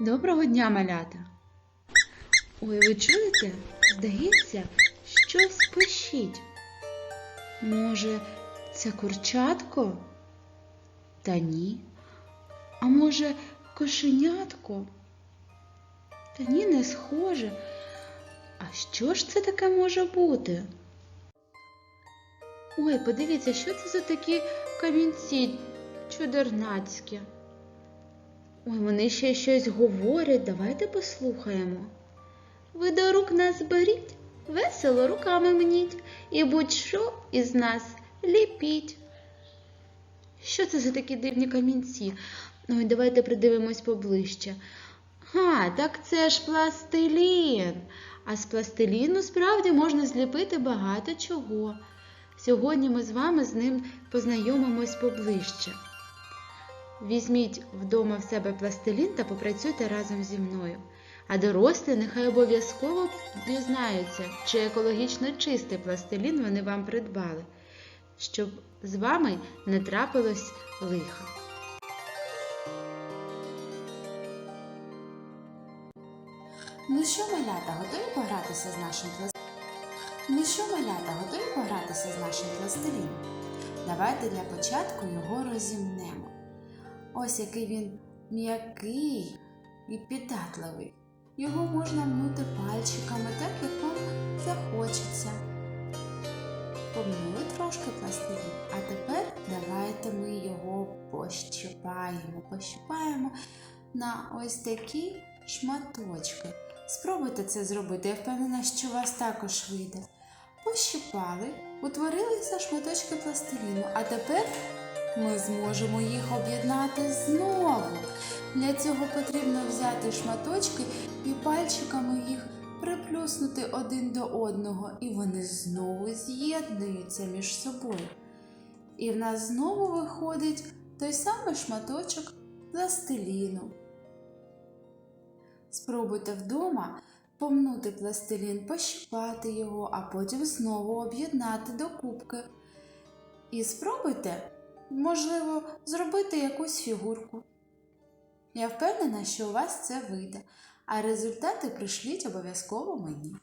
Доброго дня, малята. Ой, ви чуєте? Здається, щось пищить. Може, це курчатко? Та ні. А може, кошенятко? Та ні, не схоже. А що ж це таке може бути? Ой, подивіться, що це за такі камінці чудернацькі. Ой, вони ще щось говорять, давайте послухаємо. Ви до рук нас беріть, весело руками мніть, і будь-що із нас ліпіть. Що це за такі дивні камінці? Ой, давайте придивимось поближче. А, так це ж пластилін. А з пластиліну справді можна зліпити багато чого. Сьогодні ми з вами з ним познайомимось поближче. Візьміть вдома в себе пластилін та попрацюйте разом зі мною. А дорослі нехай обов'язково дізнаються, чи екологічно чистий пластилін вони вам придбали, щоб з вами не трапилось лиха. Ну що, малята, готові погратися з нашим пластиліном? Ну що, малята, готові погратися з нашим пластиліном? Давайте для початку його розімнемо. Ось який він м'який і піддатливий. Його можна мнути пальчиками, так як вам захочеться. Помили трошки пластилін, а тепер давайте ми його пощипаємо. Пощипаємо на ось такі шматочки. Спробуйте це зробити, я впевнена, що у вас також вийде. Пощипали, утворилися шматочки пластиліну, а тепер ми зможемо їх об'єднати знову. Для цього потрібно взяти шматочки і пальчиками їх приплюснути один до одного, і вони знову з'єднуються між собою. І в нас знову виходить той самий шматочок пластиліну. Спробуйте вдома помнути пластилін, пощипати його, а потім знову об'єднати до кубки. І спробуйте, можливо, зробити якусь фігурку. Я впевнена, що у вас це вийде, а результати пришліть обов'язково мені.